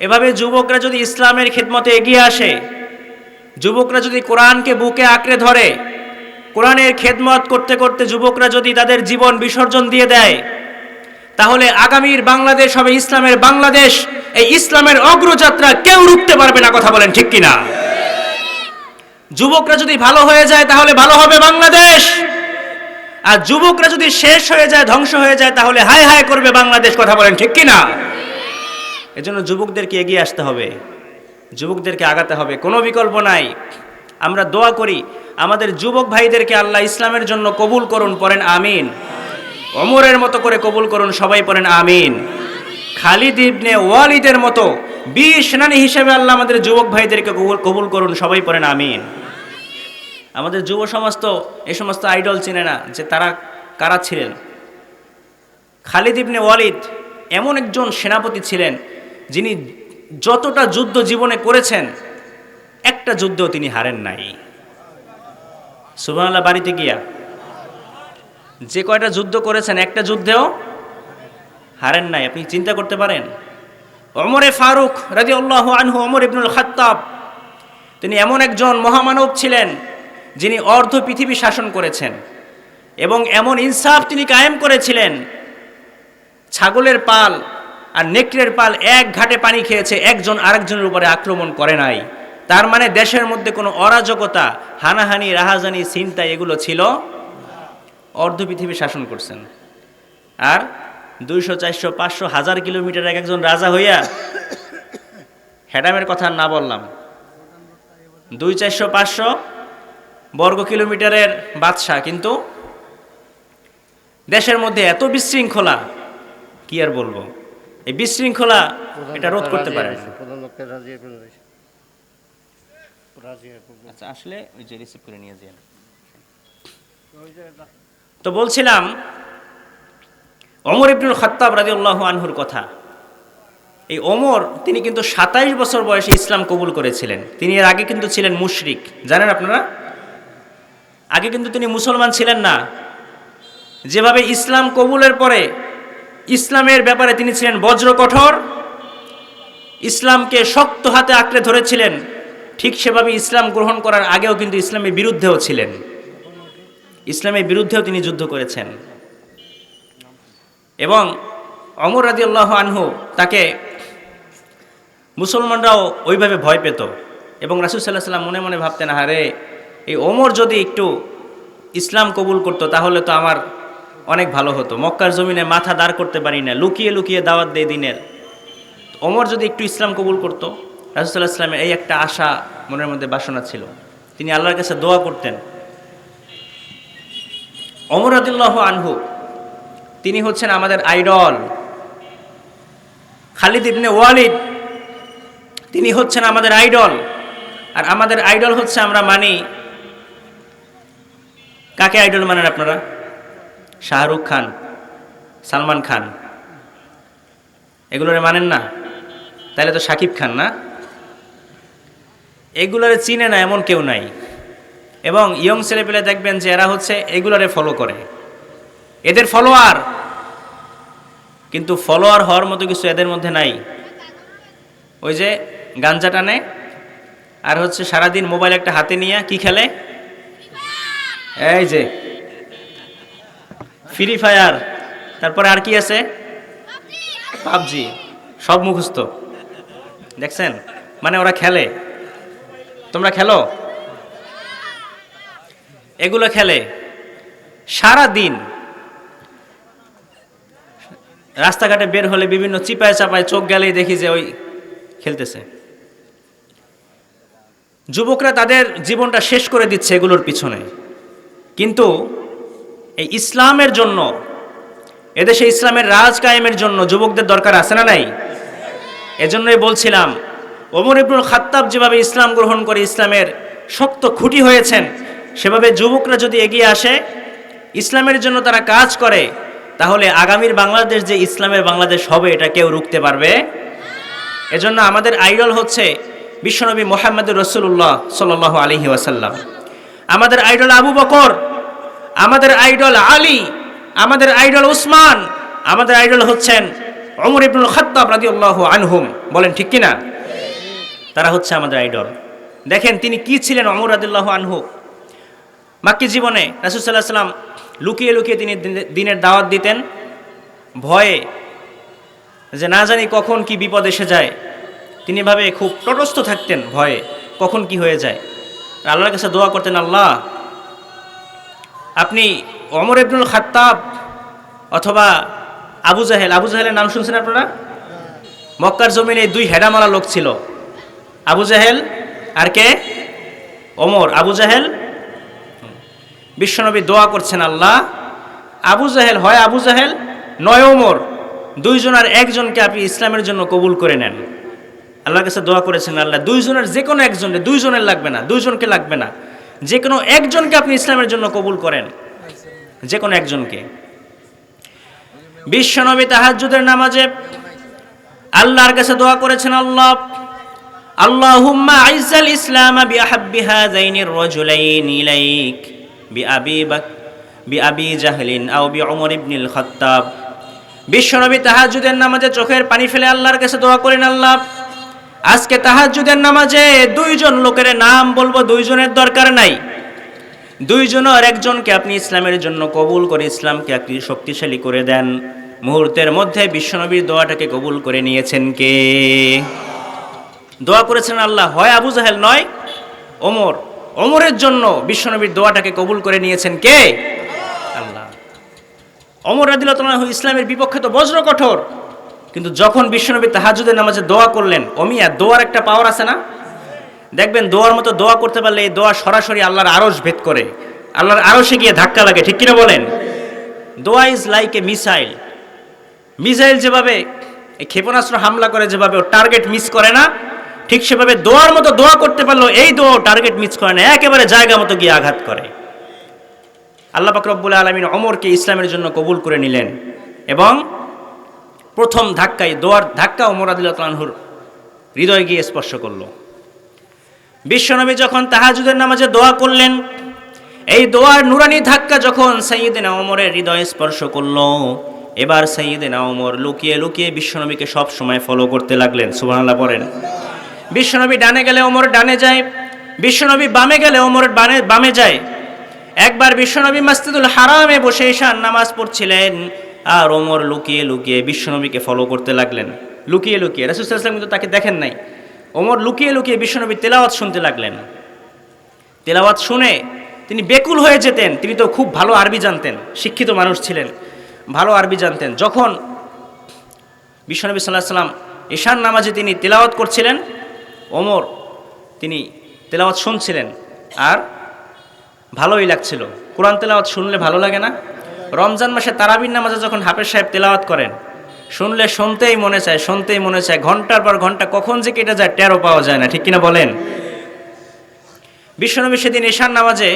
এভাবে যুবকরা যদি ইসলামের খেদমতে এগিয়ে আসে, যুবকরা যদি কোরআনকে বুকে আঁকড়ে ধরে, কোরআনের খেদমত করতে করতে যুবকরা যদি তাদের জীবন বিসর্জন দিয়ে দেয়, তাহলে আগামীর বাংলাদেশ হবে ইসলামের বাংলাদেশ। এই ইসলামের অগ্রযাত্রা কেউ রুখতে পারবে না, কথা বলেন ঠিক কিনা? যুবকরা যদি ভালো হয়ে যায়, তাহলে ভালো হবে বাংলাদেশ। আর যুবকরা যদি শেষ হয়ে যায়, ধ্বংস হয়ে যায়, তাহলে হায় হায় করবে বাংলাদেশ, কথা বলেন ঠিক কিনা? এজন্য যুবকদেরকে এগিয়ে আসতে হবে। যুবকদেরকে আগাতে হবে। কোনো বিকল্প নাই। আমরা দোয়া করি, আমাদের যুবক ভাইদেরকে আল্লাহ ইসলামের জন্য কবুল করুন, পড়েন আমিন। অমরের মতো করে কবুল করুন, সবাই পড়েন আমিন। খালিদ ইবনে ওয়ালিদের মতো বীর সেনানী হিসেবে আল্লাহ আমাদের যুবক ভাইদেরকে কবুল করুন, সবাই পড়েন আমিন। আমাদের যুব সমাজ তো এই সমস্ত আইডল চিনে না যে তারা কারা ছিলেন। খালিদ ইবনে ওয়ালিদ এমন একজন সেনাপতি ছিলেন যিনি যতটা যুদ্ধ জীবনে করেছেন, একটা যুদ্ধও তিনি হারেন নাই। সুবহানাল্লাহ, বাড়িতে গিয়া যে কয়টা যুদ্ধ করেছেন, একটা যুদ্ধেও হারেন নাই। আপনি চিন্তা করতে পারেন অমরে ফারুক রাজি আল্লাহ আনহু অমর ইবনুল খাত্তাব, তিনি এমন একজন মহামানব ছিলেন যিনি অর্ধ পৃথিবী শাসন করেছেন এবং এমন ইনসাফ তিনি কায়েম করেছিলেন, ছাগলের পাল আর নেকড়ের পাল এক ঘাটে পানি খেয়েছে, একজন আরেকজনের উপরে আক্রমণ করে নাই। তার মানে দেশের মধ্যে কোনো অরাজকতা, হানাহানি, রাহাজানি চিন্তা এগুলো ছিল অর্ধ পৃথিবী শাসন করছেন। আর দুইশো, চারশো, পাঁচশো, হাজার কিলোমিটার এক একজন রাজা হইয়া হ্যাডামের কথা না বললাম। দুই, চারশো, পাঁচশো বর্গ কিলোমিটারের বাদশাহ, কিন্তু দেশের মধ্যে এত বিশৃঙ্খলা, কি আর বলব? এই বিশৃঙ্খলা এটা রোধ করতে পারে রাজি। রাজি। আচ্ছা আসলে ওই যে রিসিভ করে নিয়ে যান। ওই যে এটা- তো বলছিলাম অমর ইবনুল খাত্তাব রাদিউল্লাহু আনহুর কথা। এই অমর তিনি কিন্তু সাতাইশ বছর বয়সে ইসলাম কবুল করেছিলেন। তিনি এর আগে কিন্তু ছিলেন মুশরিক। জানেন আপনারা? আগে কিন্তু তিনি মুসলমান ছিলেন না। যেভাবে ইসলাম কবুলের পরে ইসলামের ব্যাপারে তিনি ছিলেন বজ্র কঠোর। ইসলামকে শক্ত হাতে আঁকড়ে ধরেছিলেন। ঠিক সেভাবে ইসলাম গ্রহণ করার আগেও কিন্তু ইসলামের বিরুদ্ধেও ছিলেন। ইসলামের বিরুদ্ধেও তিনি যুদ্ধ করেছেন। এবং অমর রাদিউল্লাহ আনহু তাকে মুসলমানরাও ওইভাবে ভয় পেত। এবং রাসুল সাল্লাহ সাল্লাম মনে মনে ভাবতেন হারে এই ওমর যদি একটু ইসলাম কবুল করতো, তাহলে তো আমার অনেক ভালো হতো। মক্কার জমিনে মাথা দাঁড় করতে পারি না, লুকিয়ে লুকিয়ে দাওয়াত দেয় দিনের। ওমর যদি একটু ইসলাম কবুল করতো রাসুসাল্লাহ ইসলামের এই একটা আশা মনের মধ্যে বাসনা ছিল। তিনি আল্লাহর কাছে দোয়া করতেন। অমর আদিল্লাহ আনহু, তিনি হচ্ছেন আমাদের আইডল। খালিদ ইবনে ওয়ালিদ, তিনি হচ্ছেন আমাদের আইডল। আর আমাদের আইডল হচ্ছে আমরা মানি। কাকে আইডল মানেন আপনারা? শাহরুখ খান, সালমান খান। এগুলোরে মানেন না? তাহলে তো সাকিব খান না? এগুলোরে চিনে না এমন কেউ নাই। এবং ইয়ং ছেলেপেলে দেখবেন যে এরা হচ্ছে এগুলারে ফলো করে। এদের ফলোয়ার কিন্তু ফলোয়ার হওয়ার মতো কিছু এদের মধ্যে নাই। ওই যে গাঞ্জা টানে, আর হচ্ছে সারাদিন মোবাইল একটা হাতে নিয়ে কি খেলে? এই যে ফ্রি ফায়ার তারপরে আর কি আছে? পাবজি। সব মুখস্থ। দেখছেন? মানে ওরা খেলে। তোমরা খেলো? এগুলো খেলে। সারা দিন রাস্তাঘাটে বের হলে বিভিন্ন চিপায় চাপায় চোখ গেলেই দেখি যে ওই খেলতেছে। যুবকরা তাদের জীবনটা শেষ করে দিচ্ছে এগুলোর পিছনে। কিন্তু এই ইসলামের জন্য, এদেশে ইসলামের রাজ কায়েমের জন্য যুবকদের দরকার আছে না নাই? এজন্যই বলছিলাম, ওমর ইবনুল খাত্তাব যেভাবে ইসলাম গ্রহণ করে ইসলামের শক্ত খুঁটি হয়েছেন, সেভাবে যুবকরা যদি এগিয়ে আসে, ইসলামের জন্য তারা কাজ করে, তাহলে আগামীর বাংলাদেশ যে ইসলামের বাংলাদেশ হবে, এটা কেউ রুখতে পারবে? এজন্য আমাদের আইডল হচ্ছে বিশ্বনবী মোহাম্মদ রসুল্লাহ সাল আলহি ওয়াসাল্লাম। আমাদের আইডল আবু বকর আমাদের আইডল আলী, আমাদের আইডল উসমান, আমাদের আইডল হচ্ছেন অমর ইবনুল খাত্তাব রাদিয়াল্লাহু আনহুম। বলেন ঠিক কিনা? তারা হচ্ছে আমাদের আইডল। দেখেন তিনি কি ছিলেন অমর রাদিল্লাহ আনহু? মাক্কি জীবনে রাসুল সাল্লাহ সাল্লাম লুকিয়ে লুকিয়ে তিনি দিনে- দিনের দাওয়াত দিতেন। ভয়ে যে না জানি কখন কি বিপদ এসে যায়। তিনি ভাবে খুব তটস্থ থাকতেন ভয়ে। কখন কি হয়ে যায়? আল্লাহর কাছে দোয়া করতেন, আল্লাহ আপনি অমর ইবনুল খাত্তাব অথবা আবু জাহেল, আবু জাহেলের নাম শুনছেন আপনারা? মক্কার জমিনে দুই হেডামারা লোক ছিল। আবু জাহেল আর কে? ওমর। আবু জাহেল? বিশ্বনবী দোয়া করছেন, আল্লাহ, আবু জাহেল, হয় আবু জাহেল, নয় ওমর দুইজনের একজনকে আপনি ইসলামের জন্য কবুল করে নেন। আল্লাহর কাছে দোয়া করেছেন, আল্লাহ, দুইজনের যে কোনো একজন দুইজনের লাগবে না, দুইজনকে লাগবে না। যে কোনো একজনকে আপনি ইসলামের জন্য কবুল করেন। যে কোনো একজনকে। বিশ্বনবী তাহাজ্জুদের নামাজে আল্লাহর কাছে দোয়া করেছেন, আল্লাহ, আল্লাহুম্মা আইজ্জাল ইসলাম বিআহাব্বি হাযাইনির রাজুলাইন ইলাইক বিআবি বাক, বিআবি জাহলিন আও বিউমর ইবনিল খাত্তাব। বিশ্বনবী তাহাজ্জুদের নামাজে চোখের পানি ফেলে আল্লাহর কাছে দোয়া করেন আল্লাহ আজকে তাহাজ্জুদের নামাজে দুইজন লোকের নাম বলব, দুইজনের দরকার নাই। দুইজনের একজনকে আপনি ইসলামের জন্য কবুল করে, ইসলামকে আপনি শক্তিশালী করে দেন। মুহূর্তের মধ্যে বিশ্বনবীর দোয়াটাকে কবুল করে নিয়েছেন কে? দোয়া করেছেন আল্লাহ, হয় আবু জাহেল নয়, ওমর। ওমরের জন্য বিশ্বনবীর দোয়াটাকে কবুল করে নিয়েছেন কে? আল্লাহ। অমর রাদিল্লাহ ইসলামের বিপক্ষে তো বজ্র কঠোর কিন্তু যখন বিশ্বনবী তাহাজুদের নামাজে দোয়া করলেন অমিয়া দোয়ার একটা পাওয়ার আছে না? দেখবেন, দোয়ার মতো দোয়া করতে পারলে এই দোয়া সরাসরি আল্লাহর আরশ ভেদ করে। আল্লাহর আরশে গিয়ে ধাক্কা লাগে, ঠিক কিনা বলেন? দোয়া is like a missile missile যেভাবে ক্ষেপণাস্ত্র হামলা করে, যেভাবে ও টার্গেট মিস করে না, ঠিক সেভাবে দোয়ার মতো দোয়া করতে পারল এই দোয়া টার্গেট মিস করে না, একেবারে জায়গা মতো গিয়ে আঘাত করে। আল্লাহ পাক রব্বুল আলমিন অমরকে ইসলামের জন্য কবুল করে নিলেন এবং প্রথম ধাক্কায় দোয়ার ধাক্কা ওমর আদিল্লাহর হৃদয় গিয়ে স্পর্শ করল। বিশ্বনবী যখন তাহাজুদের নামাজে দোয়া করলেন, এই দোয়ার নুরানি ধাক্কা যখন সৈয়দিনা ওমরের হৃদয় স্পর্শ করল, এবার সৈয়দিনা ওমর লুকিয়ে লুকিয়ে বিশ্বনবীকে সব সময় ফলো করতে লাগলেন। সুবহানাল্লাহ, পড়েন। বিশ্বনবী ডানে গেলে ওমর ডানে যায়, বিশ্বনবী বামে গেলে ওমর বামে বামে যায়। একবার বিশ্বনবী মাসজিদুল হারামে বসে ঈশান নামাজ পড়ছিলেন আর ওমর লুকিয়ে লুকিয়ে বিশ্বনবীকে ফলো করতে লাগলেন। লুকিয়ে লুকিয়ে, রাসুল সাল্লাম কিন্তু তাকে দেখেন নাই। ওমর লুকিয়ে লুকিয়ে বিশ্বনবী তেলাওয়াত শুনতে লাগলেন। তেলাওয়াত শুনে তিনি বেকুল হয়ে যেতেন। তিনি তো খুব ভালো আরবি জানতেন, শিক্ষিত মানুষ ছিলেন, ভালো আরবি জানতেন। যখন বিশ্বনবী সাল্লাহ সাল্লাম ঈশান নামাজে তিনি তেলাওয়াত করছিলেন, ওমর তিনি তেলাওয়াত শুনছিলেন। আর ভালোই লাগছিল। কোরআন তেলাওয়াত শুনলে ভালো লাগে না? রমজান মাসে তারাবির নামাজে যখন হাফেজ সাহেব তেলাওয়াত করেন শুনলে শুনতেই মনে চায় শুনতেই মনে চায় ঘন্টার পর ঘন্টা কখন যে কেটে যায় টেরও পাওয়া যায় না ঠিক কিনা বলেন বিশ্বনবী সেদিন ঈশান নামাজে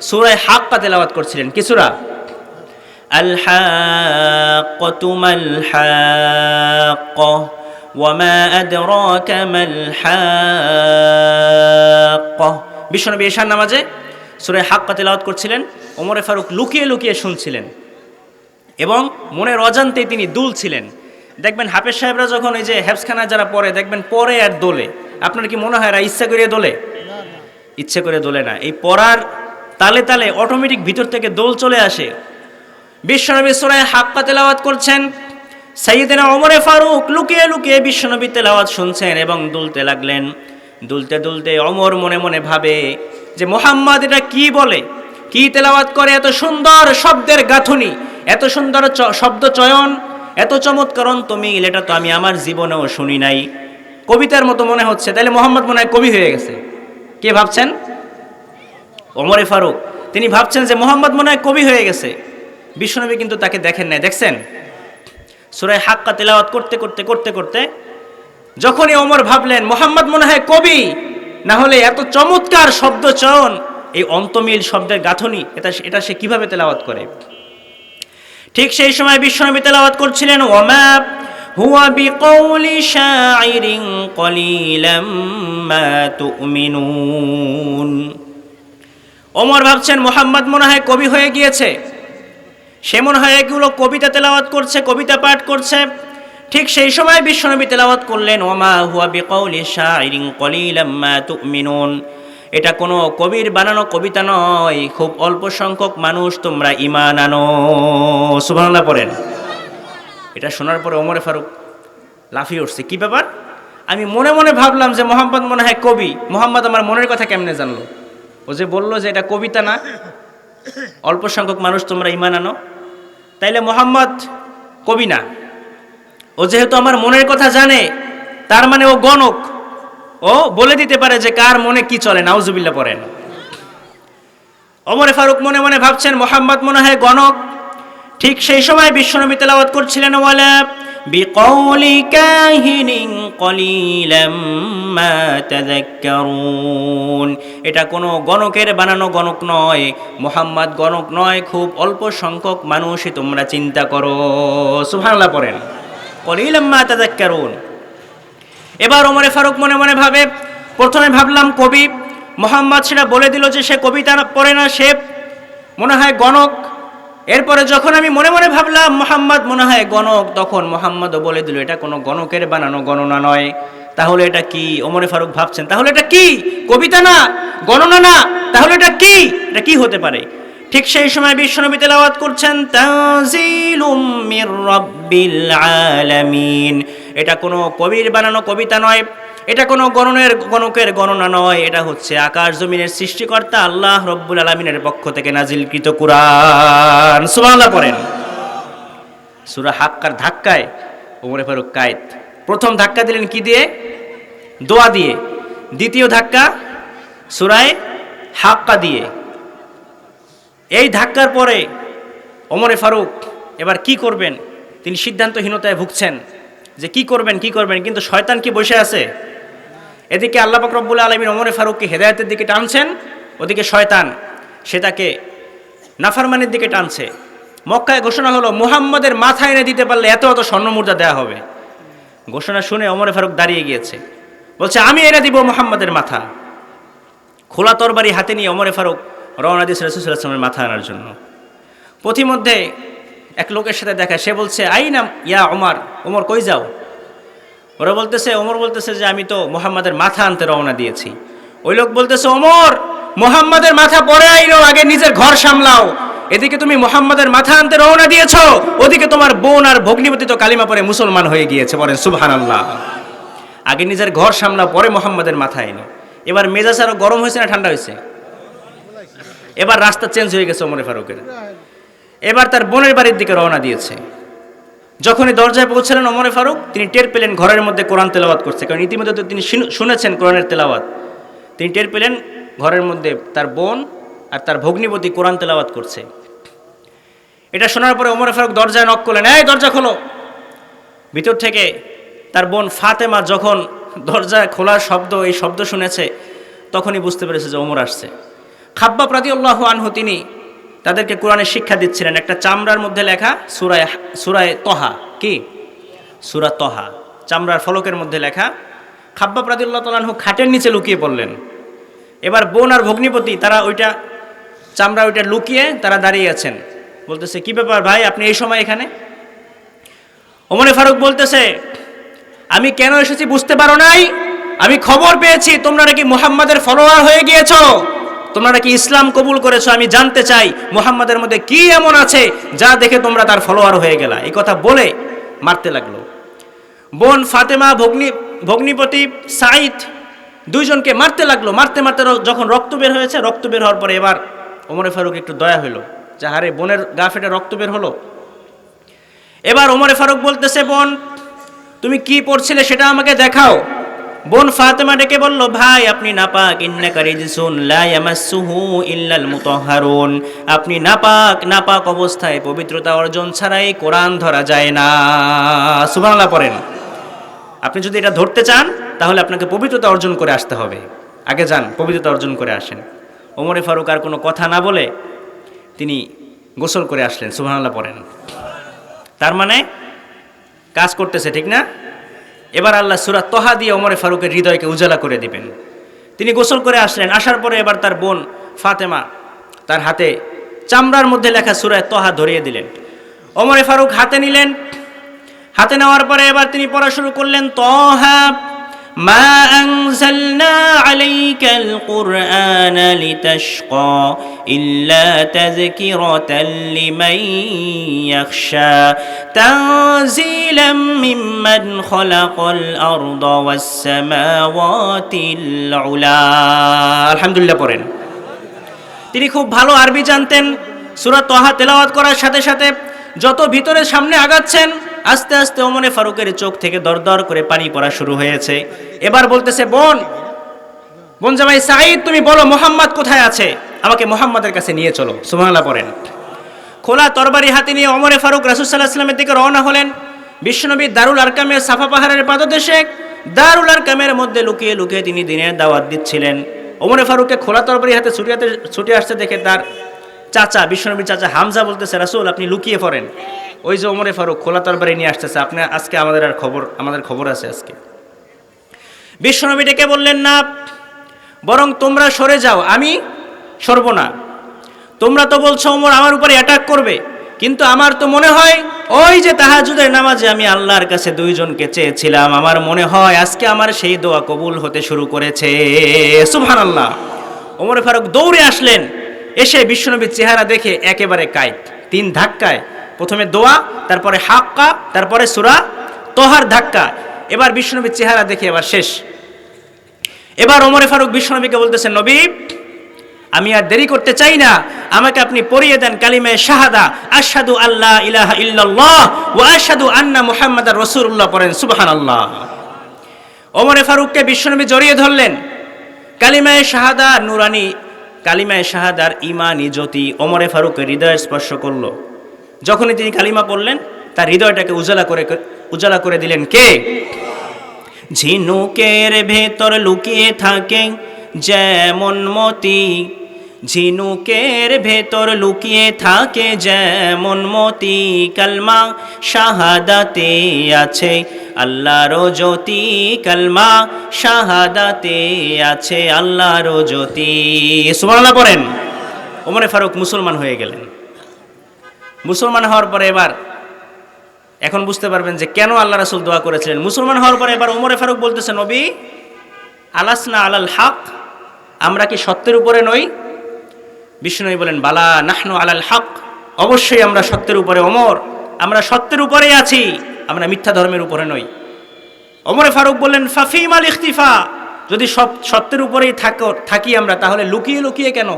সুরায় হাক্কা তেলাওয়াত করছিলেন কিছুরা الحاقة ما الحاقة وما أدراك ما الحاقة বিশ্বনবী ঈশান নামাজে সুরায় হাক্কা তেলাওয়াত করছিলেন, ওমরে ফারুক লুকিয়ে লুকিয়ে শুনছিলেন এবং মনের অজান্তেই তিনি দুলছিলেন। দেখবেন হাফেজ সাহেবরা যখন এই যে হেফসখানায় যারা পড়ে, দেখবেন পরে আর দোলে। আপনার কি মনে হয় ইচ্ছা করে দোলে? ইচ্ছে করে দোলে না। এই পড়ার তালে তালে অটোমেটিক ভিতর থেকে দোল চলে আসে। বিশ্বনবী সুরায় হাক্কা তেলাওয়াত করছেন, সাইয়েদেনা ওমরে ফারুক লুকিয়ে লুকিয়ে বিশ্বনবী তেলাওয়াত শুনছেন এবং দুলতে লাগলেন। দুলতে দুলতে অমর মনে মনে ভাবে যে মোহাম্মদ এটা কি বলে? কি তেলাওয়াত করে? এত সুন্দর শব্দের গাঁথুনি, এত সুন্দর শব্দ চয়ন, এত চমৎকার অন্তমিল, এটা তো আমি আমার জীবনেও শুনি নাই। কবিতার মতো মনে হচ্ছে তাহলে মোহাম্মদ মনে হয় কবি হয়ে গেছে। কে ভাবছেন? ওমরে ফারুক। তিনি ভাবছেন যে মোহাম্মদ মনে হয় কবি হয়ে গেছে। বিশ্বনবী কিন্তু তাকে দেখেন নাই, দেখছেন? সুরায় হাক্কা তেলাওয়াত করতে করতে করতে করতে যখনই অমর ভাবলেন, মোহাম্মদ মনে হয় কবি, না হলে এত চমৎকার শব্দ চয়ন। এই অন্তমিল শব্দের গাঁথনি, এটা এটা সে কীভাবে তেলাওয়াত করে? ঠিক সেই সময় বিশ্বনবী তেলাওয়াত করছিলেন, ওমা হুয়া বিকৌলি শাইরিন কলিলাম মা তুমিনুন। ওমর ভাবছেন, মোহাম্মদ মনে হয় কবি হয়ে গিয়েছে। সে মনে হয় এগুলো কবিতা তেলাওয়াত করছে, কবিতা পাঠ করছে। ঠিক সেই সময় বিশ্বনবী তেলাওয়াত করলেন, ওমা হুয়া বিকৌলি শাইরিন কলিলাম মা তুমিনুন। এটা কোনো কবির বানানো কবিতা নয়, খুব অল্প সংখ্যক মানুষ তোমরা ইমান আনো। সুবহানাল্লাহ পড়েন। এটা শোনার পরে ওমরে ফারুক লাফিয়ে উঠছে, কী ব্যাপার? আমি মনে মনে ভাবলাম যে মোহাম্মদ মনে হয় কবি। মোহাম্মদ আমার মনের কথা কেমনে জানলো? ও যে বলল যে এটা কবিতা না, অল্প সংখ্যক মানুষ তোমরা ইমান আনো। তাইলে মোহাম্মদ কবি না। ও যেহেতু আমার মনের কথা জানে, তার মানে ও গণক। ও বলে দিতে পারে যে কার মনে কি চলে নাউজুবিল্লা পড়েন। অমরে ফারুক মনে মনে ভাবছেন, মোহাম্মদ মনে হয় গণক। ঠিক সেই সময় বিশ্বনবী তেলাওয়াত করছিলেন, ওয়ালা বিকৌলি কাহিনিন কলিলাম এটা কোনো গণকের বানানো গণক নয়, মোহাম্মদ গণক নয়, খুব অল্প সংখ্যক মানুষই তোমরা চিন্তা করো। সুবহানাল্লাহ পড়েন। কলিলাম মা তাযাক্কারুন এবার ওমরে ফারুক মনে মনে ভাবে, প্রথমে ভাবলাম কবি মোহাম্মদ সেটা বলে দিল যে সে কবিতা পড়ে না সে মনে হয় গণক। এরপরে যখন আমি মনে মনে ভাবলাম মোহাম্মদ মনে হয় গণক, তখন মোহাম্মদও বলে দিল, এটা কোনো গণকের বানানো গণনা নয়। তাহলে এটা কি? ওমরে ফারুক ভাবছেন, তাহলে এটা কি? কবিতা না, গণনা না, তাহলে এটা কি? এটা কি হতে পারে? ঠিক সেই সময় বিশ্বনবী তেলাওয়াত করছেন, তানজিলুম মির আলামিন। এটা কোনো কবির বানানো কবিতা নয়, এটা কোনো গণনের, গণকের গণনা নয়, এটা হচ্ছে আকাশ জমিনের সৃষ্টিকর্তা আল্লাহ রব্বুল আলমিনের পক্ষ থেকে নাজিলকৃত কুরআন। সুবহানাল্লাহ পড়েন। সূরা হাক্কার ধাক্কায়, ওমরে ফারুক কায়েত। প্রথম ধাক্কা দিলেন কি দিয়ে? দোয়া দিয়ে। দ্বিতীয় ধাক্কা সূরায় হাক্কা দিয়ে। এই ধাক্কার পরে ওমরে ফারুক এবার কি করবেন? তিনি সিদ্ধান্তহীনতায় ভুগছেন যে কি করবেন কি করবেন, কিন্তু শয়তান কি বসে আছে? এদিকে আল্লাহ রব্বুল আলমিন ওমরে ফারুককে হেদায়তের দিকে টানছেন, ওদিকে শয়তান সে তাকে নাফারমানের দিকে টানছে। মক্কায় ঘোষণা হলো, মুহাম্মদের মাথা এনে দিতে পারলে এত এত স্বর্ণমুদ্রা দেওয়া হবে। ঘোষণা শুনে ওমরে ফারুক দাঁড়িয়ে গিয়েছে। বলছে, আমি এনে দিব মুহাম্মদের মাথা। খোলা তরবারি হাতে নিয়ে ওমরে ফারুক রওনা দিয়েছে রসুলামের মাথা আনার জন্য। পথিমধ্যে এক লোকের সাথে দেখা, সে বলছে আই নাম ইয়া ওমর ওমর কই যাও? ওরা বলতেছে ওমর বলতেছে যে, আমি তো মোহাম্মদের মাথা আনতে রওনা দিয়েছি। ওই লোক বলতেছে ওমর মোহাম্মদের মাথা পরে আইনো আগে নিজের ঘর সামলাও। এদিকে তুমি মোহাম্মদের মাথা আনতে রওনা দিয়েছ, ওদিকে তোমার বোন আর ভগ্নিপতি তো কালিমা পরে মুসলমান হয়ে গিয়েছে, বলেন সুবহান আল্লাহ আগে নিজের ঘর সামলা পরে মোহাম্মদের মাথা এনো এবার মেজাজ আরও গরম হয়েছে না ঠান্ডা হয়েছে? এবার রাস্তা চেঞ্জ হয়ে গেছে ওমরে ফারুকের। এবার তার বোনের বাড়ির দিকে রওনা দিয়েছে। যখনই দরজায় পৌঁছালেন ওমরে ফারুক, তিনি টের পেলেন ঘরের মধ্যে কোরআন তেলাওয়াত করছে। কারণ ইতিমধ্যে তো তিনি শুনেছেন কোরআনের তেলাওয়াত। তিনি টের পেলেন ঘরের মধ্যে তার বোন আর তার ভগ্নিপতি কোরআন তেলাওয়াত করছে। এটা শোনার পরে ওমরে ফারুক দরজায় নক করলেন, এই দরজা খোলো। ভিতর থেকে তার বোন ফাতেমা যখন দরজা খোলার শব্দ, এই শব্দ শুনেছে, তখনই বুঝতে পেরেছে যে ওমর আসছে। খাব্বা প্রাতি আল্লাহ আনহু তিনি তাদেরকে কোরআনের শিক্ষা দিচ্ছিলেন। একটা চামড়ার মধ্যে লেখা সুরায় সুরায় তহা। কি? সুরা তহা। চামড়ার ফলকের মধ্যে লেখা খাব্বা প্রাদিল্লাহ তালানহু খাটের নিচে লুকিয়ে পড়লেন। এবার বোন আর ভগ্নিপতি, তারা ওইটা চামড়া ওইটা লুকিয়ে তারা দাঁড়িয়ে আছেন। বলতেছে, কি ব্যাপার ভাই, আপনি এই সময় এখানে? ওমরে ফারুক বলতেছে, আমি কেন এসেছি বুঝতে পারো নাই? আমি খবর পেয়েছি, তোমরা নাকি মুহাম্মাদের ফলোয়ার হয়ে গিয়েছো। তোমরা নাকি ইসলাম কবুল করেছ? আমি জানতে চাই, মুহাম্মাদের মধ্যে কি এমন আছে যা দেখে তোমরা তার ফলোয়ার হয়ে গেলা? এই কথা বলে মারতে লাগল। বোন ফাতেমা, ভগ্নি, ভগ্নিপতি সাইদ দুইজনকে মারতে লাগল। মারতে মারতে যখন রক্ত বের হয়েছে, রক্ত বের হওয়ার পরে এবার ওমরে ফারুক একটু দয়া হইল। যে হারে বোনের গা ফেটে রক্ত বের হলো? এবার ওমরে ফারুক বলতেছে, বোন, তুমি কি পড়ছিলে সেটা আমাকে দেখাও। বোন ফাতেমা ডেকে বলল, ভাই, আপনি নাপাক ইন্নাকা রিজসুন লা ইয়ামাসসুহু ইল্লাল মুতাহহারুন আপনি নাপাক নাপাক অবস্থায় পবিত্রতা অর্জন ছাড়াই কোরআন ধরা যায় না। সুবহানাল্লাহ পড়েন। আপনি যদি এটা ধরতে চান, তাহলে আপনাকে পবিত্রতা অর্জন করে আসতে হবে। আগে যান, পবিত্রতা অর্জন করে আসেন। ওমরে ফারুক আর কোনো কথা না বলে তিনি গোসল করে আসলেন, সুবহানাল্লাহ পড়েন। তার মানে কাজ করতেছে, ঠিক না? এবার আল্লাহ সুরা তহা দিয়ে ওমরে ফারুকের হৃদয়কে উজালা করে দিবেন। তিনি গোসল করে আসলেন, আসার পরে এবার তার বোন ফাতেমা তার হাতে চামড়ার মধ্যে লেখা সুরায় তহা ধরিয়ে দিলেন। ওমরে ফারুক হাতে নিলেন, হাতে নেওয়ার পরে এবার তিনি পড়া শুরু করলেন, তহা মা أنزلنا عليك القرآن لتشقى إلا تذكرة لمن يخشى تنزيلا ممن خلق الأرض والسماوات العلا الحمد لله পড়েন তিনি খুব ভালো আরবি জানতেন সুরাত তহা তেলাওয়াত করার সাথে সাথে যত ভিতরে সামনে আগাচ্ছেন আস্তে আস্তে ওমনে ফারুকের চোখ থেকে দরদর করে পানি পড়া শুরু হয়েছে। এবার বলতেছে, বোন বোন জামাই সাঈদ, তুমি বলো মোহাম্মদ কোথায় আছে? আমাকে মোহাম্মদের কাছে নিয়ে চলো। সুবহানাল্লাহ পড়েন। খোলা তরবারি হাতে নিয়ে ওমরে ফারুক রাসূলুল্লাহ ইসলামের দিকে রওনা হলেন। বিশ্বনবী দারুল আরকামের সাফা পাহাড়ের পাদদেশে দারুল আরকামের মধ্যে লুকিয়ে লুকিয়ে তিনি দিনের দাওয়াত দিচ্ছিলেন। ওমরে ফারুককে খোলা তরবারি হাতে ছুটে হাতে ছুটে আসতে দেখে তার চাচা, বিশ্বনবীর চাচা হামজা বলতেছে, রাসূল, আপনি লুকিয়ে পড়েন। ওই যে ওমরে ফারুক, খোলা তরবারি নিয়ে আসতেছে। আপনি আজকে আমাদের আর খবর, আমাদের খবর আছে আজকে। বিশ্বনবী ডেকে বললেন, না, বরং তোমরা সরে যাও। আমি সরব না। তোমরা তো বলছো ওমর আমার উপরে অ্যাটাক করবে। কিন্তু আমার তো মনে হয়, ওই যে তাহাজুদের নামাজে আমি আল্লাহর কাছে দুইজনকে চেয়েছিলাম। আমার মনে হয় আজকে আমার সেই দোয়া কবুল হতে শুরু করেছে। সুফান সুবহানাল্লাহ। ওমর ফারুক দৌড়ে আসলেন। এসে বিশ্বনবীর চেহারা দেখে একেবারে কাইট। তিন ধাক্কায় প্রথমে দোয়া, তারপরে হাক্কা, তারপরে সুরা তোহার ধাক্কা। এবার বিশ্বনবীর চেহারা দেখে, এবার শেষ। এবার ওমরে ফারুক বিশ্বনবীকে বলতেছেন নবী, আমি আর দেরি করতে চাই না। আমাকে আপনি পড়িয়ে দেন কালিমায়ে শাহাদা। আশহাদু আল্লাহ ইলাহা ইল্লাল্লাহ ওয়া আশহাদু আন্না মুহাম্মাদার রাসূলুল্লাহ পড়েন। সুবহানাল্লাহ। ওমরে ফারুককে বিশ্বনবী জড়িয়ে ধরলেন। কালিমায়ে শাহাদা নুরানি, কালিমায়ে শাহাদার ইমানি জ্যোতি ওমরে ফারুকের হৃদয় স্পর্শ করল। যখনই তিনি কালিমা পড়লেন, তার হৃদয়টাকে উজালা করে উজালা করে দিলেন কে? ঝিনুকের ভেতর লুকিয়ে থাকে যেমন মতি। ঝিনুকের ভেতর লুকিয়ে থাকে যেমন মতি। কালমা শাহাদাতে আছে, আল্লাহর জ্যোতি। কালমা শাহাদাতে আছে, আল্লাহর জ্যোতি। সুবহানাল্লাহ পড়েন। ওমরে ফারুক মুসলমান হয়ে গেলেন। মুসলমান হওয়ার পরে এবার, এখন বুঝতে পারবেন যে কেন আল্লাহ রাসুল দোয়া করেছিলেন। মুসলমান হওয়ার পরে এবার ওমরে ফারুক বলতেছে, নবী, আলাসনা আলাল হক, আমরা কি সত্যের উপরে নই? বিষ্ণু বলেন, বালা, নাহনু আলাল হক, অবশ্যই আমরা সত্যের উপরে অমর আমরা সত্যের উপরেই আছি, আমরা মিথ্যা ধর্মের উপরে নই। অমরে ফারুক বললেন ফাফিম আল ইখতিফা, যদি সব সত্যের উপরেই থাকো, থাকি আমরা, তাহলে লুকিয়ে লুকিয়ে কেন?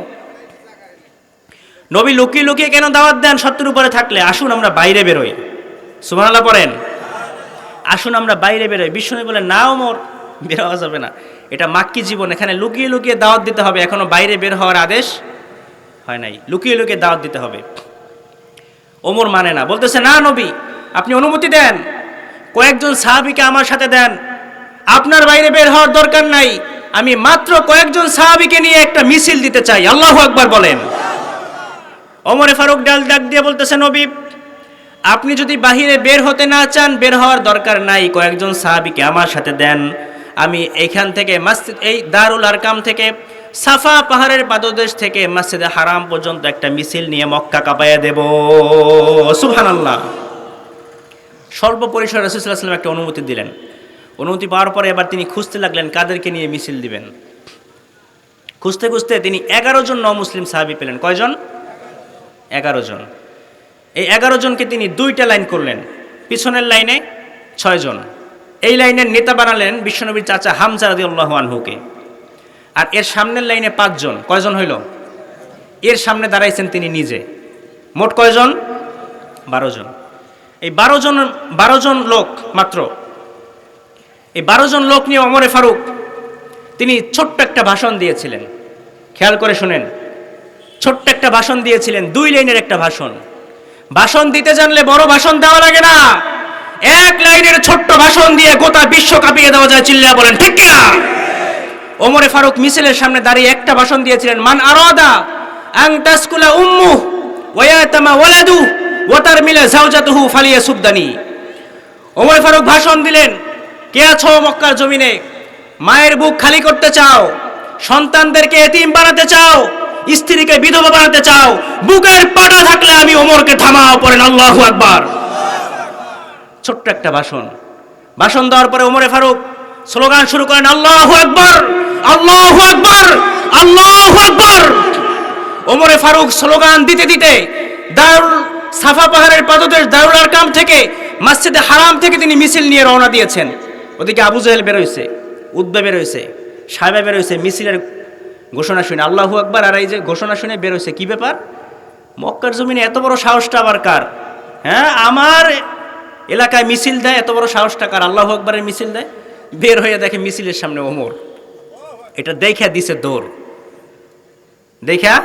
নবী লুকিয়ে লুকিয়ে কেন দাওয়াত দেন? সত্যের উপরে থাকলে আসুন আমরা বাইরে বেরোই। সুবহানাল্লাহ পড়েন। আসুন আমরা বাইরে বেরোই। বিষ্ণু বলেন না ওমর বের হওয়া যাবে না। এটা মাক্কি জীবন। এখানে লুকিয়ে লুকিয়ে দাওয়াত দিতে হবে। এখনও বাইরে বের হওয়ার আদেশ হয় নাই। লুকিয়ে লুকিয়ে দাওয়াত দিতে হবে। ওমর মানে না। বলতেছে, না নবী, আপনি অনুমতি দেন। কয়েকজন সাহাবিকে আমার সাথে দেন। আপনার বাইরে বের হওয়ার দরকার নাই। আমি মাত্র কয়েকজন সাহাবিকে নিয়ে একটা মিছিল দিতে চাই। আল্লাহু আকবার বলেন। ওমরে ফারুক ডাল ডাক দিয়ে বলতেছে, নবী, আপনি যদি বাহিরে বের হতে না চান, বের হওয়ার দরকার নাই, কয়েকজন সাহাবিকে আমার সাথে দেন। আমি এইখান থেকে মসজিদ, এই দারুল আরকাম থেকে, সাফা পাহাড়ের পাদদেশ থেকে মসজিদে হারাম পর্যন্ত একটা মিছিল নিয়ে মক্কা কাঁপাইয়া দেব। সুবহানাল্লাহ। সর্বপরিসর রসুলাম একটা অনুমতি দিলেন। অনুমতি পাওয়ার পরে এবার তিনি খুঁজতে লাগলেন, কাদেরকে নিয়ে মিছিল দিবেন। খুঁজতে খুঁজতে তিনি এগারো জন ন মুসলিম সাহাবি পেলেন। কয়জন? এগারো জন। এই এগারো জনকে তিনি দুইটা লাইন করলেন। পিছনের লাইনে ছয়জন এই লাইনের নেতা বানালেন বিশ্বনবীর চাচা হামজা আল্লাহ আনহুকে। আর এর সামনের লাইনে পাঁচজন কয়জন হইল? এর সামনে দাঁড়াইছেন তিনি নিজে। মোট কয়জন? বারো জন। এই বারো জন বারো জন লোক মাত্র। এই বারো জন লোক নিয়ে অমরে ফারুক, তিনি ছোট্ট একটা ভাষণ দিয়েছিলেন। খেয়াল করে শুনেন। ছোট্ট একটা ভাষণ দিয়েছিলেন, দুই লাইনের একটা ভাষণ। ভাষণ দিতে জানলে বড় ভাষণ দেওয়া লাগে না। এক লাইনের ছোট্ট ভাষণ দিয়ে গোটা বিশ্ব কাঁপিয়ে দেওয়া যায় চিল্লা বলেন, ঠিক কিনা? ওমরে ফারুক মিছিলের সামনে দাঁড়িয়ে একটা ভাষণ দিয়েছিলেন, মান আরাদা আং উম্মু ওয়ায়াতামা ওয়ালাদু ওয়াতার মিলা জাওজাতুহু ফালিয়া সুবদানি ওমর ফারুক ভাষণ দিলেন, কে আছো মক্কার জমিনে? মায়ের বুক খালি করতে চাও, সন্তানদেরকে এতিম বানাতে চাও স্ত্রীকে বিধবা বানাতে চাও, বুকের পাটা থাকলে আমি ওমরকে থামাও পড়েন আল্লাহু আকবার। ছোট্ট একটা ভাষণ। ভাষণ দেওয়ার পরে ওমরে ফারুক স্লোগান শুরু করেন, আল্লাহ আকবর আল্লাহ আকবর আল্লাহ আকবর। ওমরে ফারুক স্লোগান দিতে দিতে দারুল সাফা পাহাড়ের পাদদেশ দারুল আরকাম থেকে মসজিদে হারাম থেকে তিনি মিছিল নিয়ে রওনা দিয়েছেন। ওদিকে আবু জাহেল বেরোইছে উদ্বে বেরোইছে সাহেবা বেরোইছে মিছিলের ঘোষণা শুনে, আল্লাহু আকবার, আর এই যে ঘোষণা শুনে বেরোইছে, কি ব্যাপার? মক্কার জমিনে এত বড় সাহসটা আবার কার? হ্যাঁ আমার এলাকায় মিছিল দেয়, এত বড় সাহসটা কার? আল্লাহু আকবারের মিছিল দেয়, বের হয়ে দেখে মিছিলের সামনে ওমর। এটা দেখা দিছে দৌড়। দেখা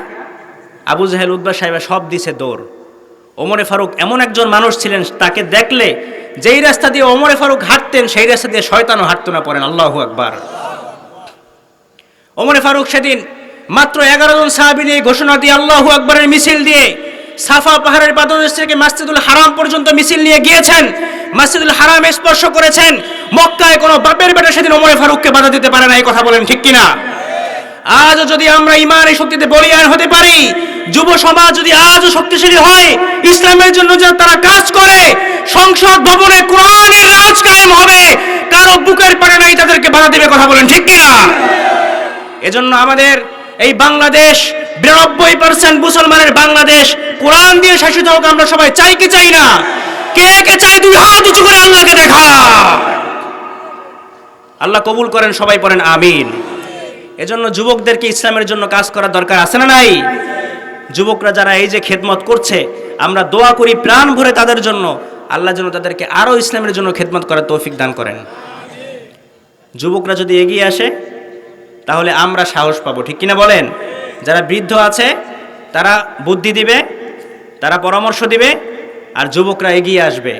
আবু জাহেল উদ্বা সাহেবা সব দিছে দৌড়। ওমরে ফারুক এমন একজন মানুষ ছিলেন, তাকে দেখলে যেই রাস্তা দিয়ে ওমরে ফারুক হাঁটতেন, সেই রাস্তা দিয়ে শয়তানও হাঁটতো না পড়েন, আল্লাহু আকবার। ওমরে ফারুক সেদিন মাত্র এগারো জন সাহাবি নিয়ে ঘোষণা দিয়ে আল্লাহ আকবরের মিছিল দিয়ে সাফা পাহাড়ের পাদদেশ থেকে মাসজিদুল হারাম পর্যন্ত মিছিল নিয়ে গিয়েছেন, মাসজিদুল হারাম স্পর্শ করেছেন। মক্কায় কোনো বাপের বেটা সেদিন ওমরে ফারুককে বাধা দিতে পারে না, এই কথা বলেন ঠিক কিনা? আজও যদি আমরা ইমানের শক্তিতে বলিয়ান হতে পারি, যুব সমাজ যদি আজও শক্তিশালী হয়, ইসলামের জন্য যে তারা কাজ করে, সংসদ ভবনে কোরআনের রাজ কায়েম হবে, কারও বুকের পারে নাই তাদেরকে বাধা দেবে কথা বলেন ঠিক কিনা? এজন্য আমাদের এই বাংলাদেশ বিরানব্বই পার্সেন্ট মুসলমানের বাংলাদেশ কোরআন দিয়ে শাসিত হোক, আমরা সবাই চাই কি চাই না? কে কে চাই দুই হাত উঁচু করে আল্লাহকে দেখা? আল্লাহ কবুল করেন, সবাই পড়েন, আমিন। এজন্য যুবকদেরকে ইসলামের জন্য কাজ করার দরকার আছে না নাই? যুবকরা যারা এই যে খেদমত করছে, আমরা দোয়া করি প্রাণ ভরে তাদের জন্য। আল্লাহ যেন তাদেরকে আরও ইসলামের জন্য খেদমত করার তৌফিক দান করেন। যুবকরা যদি এগিয়ে আসে তাহলে আমরা সাহস পাবো, ঠিক কিনা বলেন? যারা বৃদ্ধ আছে, তারা বুদ্ধি দিবে, তারা পরামর্শ দিবে, আর যুবকরা এগিয়ে আসবে।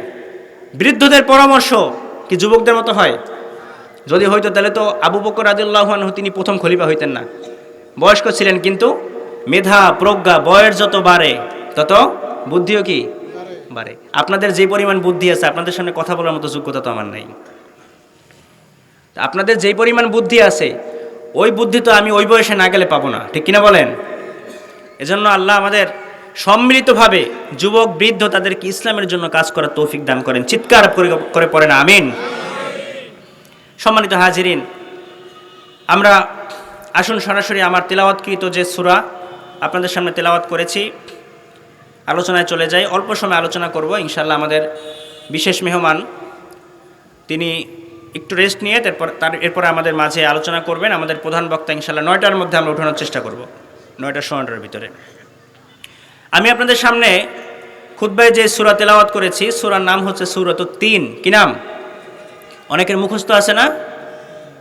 বৃদ্ধদের পরামর্শ কি যুবকদের মতো হয়? যদি হয়তো তাহলে তো আবু বকর আদিল্লাহান তিনি প্রথম খলিফা হইতেন না। বয়স্ক ছিলেন কিন্তু মেধা, প্রজ্ঞা, বয়স যত বাড়ে, তত বুদ্ধিও কি? বাড়ে। আপনাদের যে পরিমাণ বুদ্ধি আছে, আপনাদের সামনে কথা বলার মতো যোগ্যতা তো আমার নাই। আপনাদের যেই পরিমাণ বুদ্ধি আছে ওই বুদ্ধি তো আমি ওই বয়সে না গেলে পাবো না। ঠিক কিনা বলেন? এজন্য আল্লাহ আমাদের সম্মিলিতভাবে যুবক, বৃদ্ধ তাদেরকে ইসলামের জন্য কাজ করার তৌফিক দান করেন। চিৎকার করে পড়েন, আমিন। সম্মানিত হাজিরিন, আমরা আসুন সরাসরি আমার তেলাওয়াতকৃত যে সুরা, আপনাদের সামনে তেলাওয়াত করেছি। আলোচনায় চলে যাই। অল্প সময় আলোচনা করব। ইনশাল্লাহ আমাদের বিশেষ মেহমান, তিনি একটু রেস্ট নিয়ে তারপর তার, এরপরে আমাদের মাঝে আলোচনা করবেন। আমাদের প্রধান বক্তা ইনশাল্লাহ নয়টার মধ্যে আমরা উঠানোর চেষ্টা করব। নয়টার সময়ের ভিতরে। আমি আপনাদের সামনে খুদ্বায় যে সুরা তেলাওয়াত করেছি, সুরার নাম হচ্ছে সুরত তিন। কি নাম? অনেকের মুখস্থ আছে না?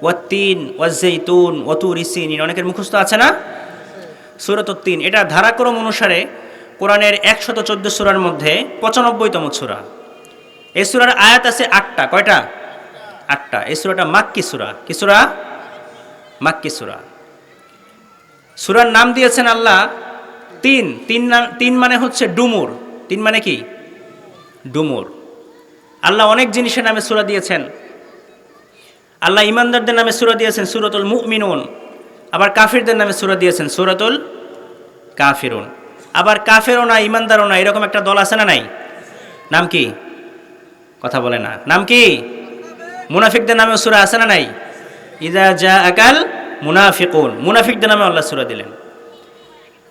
ওয়াত্তিন, ওয়াজ্জৈতুন ওয়াতুর ইসিন অনেকের মুখস্থ আছে না? সুরত তিন। এটা ধারাক্রম অনুসারে কোরআনের একশত চোদ্দ সুরার মধ্যে পঁচানব্বইতম সুরা। এই সুরার আয়াত আছে আটটা। কয়টা? আটটা। এই সুরাটা মাক্কি সুরা। কি সুরা? মাক্কি সুরা। সুরার নাম দিয়েছেন আল্লাহ তিন। তিন তিন মানে হচ্ছে ডুমুর। তিন মানে কি? ডুমুর। আল্লাহ অনেক জিনিসের নামে সুরা দিয়েছেন। আল্লাহ ইমানদারদের নামে সুরা দিয়েছেন সুরতুল মুমিনুন। আবার কাফিরদের নামে সুরা দিয়েছেন সুরতুল কাফিরুন। আবার কাফেরও না ইমানদারও না এরকম একটা দল আছে না নাই? নাম কি? কথা বলে না। নাম কি? মুনাফিকদের নামে সুরা আছে না নাই? ইদা যা আকাল মুনাফিকুন। মুনাফিকদের নামে আল্লাহ সুরা দিলেন।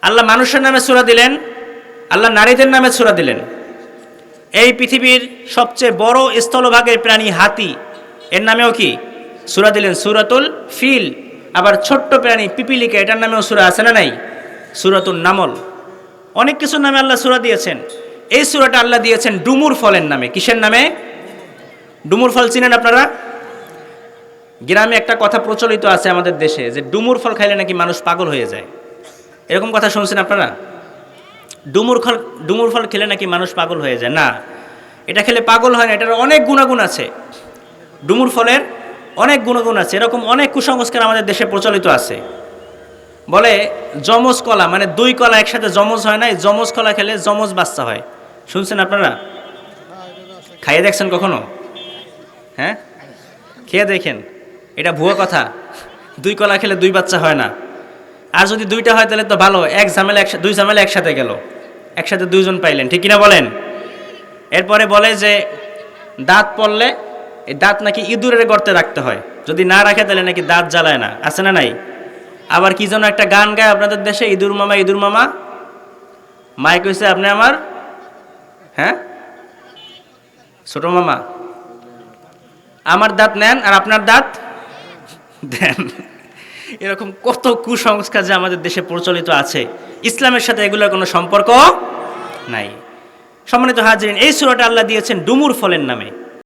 আল্লাহ মানুষের নামে সুরা দিলেন, আল্লাহ নারীদের নামে সুরা দিলেন। এই পৃথিবীর সবচেয়ে বড় স্থলভাগের প্রাণী হাতি, এর নামেও কি? সুরা দিলেন সুরাতুল ফিল। আবার ছোট্ট প্রাণী পিপিলিকা, এটার নামেও সুরা আছে না নাই? সুরাতুল নামল। অনেক কিছুর নামে আল্লাহ সুরা দিয়েছেন। এই সুরাটা আল্লাহ দিয়েছেন ডুমুর ফলের নামে। কিসের নামে? ডুমুর ফল চিনেন আপনারা? গ্রামে একটা কথা প্রচলিত আছে আমাদের দেশে যে ডুমুর ফল খাইলে নাকি মানুষ পাগল হয়ে যায়। এরকম কথা শুনছেন আপনারা? ডুমুর ফল ডুমুর ফল খেলে নাকি মানুষ পাগল হয়ে যায়? না, এটা খেলে পাগল হয় না, এটার অনেক গুণাগুণ আছে। ডুমুর ফলের অনেক গুণাগুণ আছে, এরকম অনেক কুসংস্কার আমাদের দেশে প্রচলিত আছে। বলে যমজ কলা মানে দুই কলা একসাথে যমজ হয় না, এই যমজ কলা খেলে যমজ বাচ্চা হয়। শুনছেন আপনারা? খাইয়ে দেখছেন কখনো? হ্যাঁ? খেয়ে দেখেন, এটা ভুয়ো কথা। দুই কলা খেলে দুই বাচ্চা হয় না। আর যদি দুইটা হয় তাহলে তো ভালো, এক ঝামেলা একসাথে দুই ঝামেলা একসাথে গেল। একসাথে দুইজন পাইলেন, ঠিক কিনা বলেন? এরপরে বলে যে, দাঁত পড়লে, এই দাঁত নাকি ইঁদুরের গর্তে রাখতে হয়। যদি না রাখে তাহলে নাকি দাঁত জ্বালায় না। আছে না নাই? আবার কি যেন একটা গান গায় আপনাদের দেশে, ইঁদুর মামা ইঁদুর মামা? মাইক হয়েছে আপনি আমার? হ্যাঁ? ছোট মামা। আমার দাঁত নেন আর আপনার দাঁত দেন। এরকম কত কুসংস্কার যে আমাদের দেশে প্রচলিত আছে। ইসলামের সাথে এগুলোর কোনো সম্পর্ক নাই। সম্মানিত হাজিরিন, এই সুরাটা আল্লাহ দিয়েছেন ডুমুর ফলের নামে।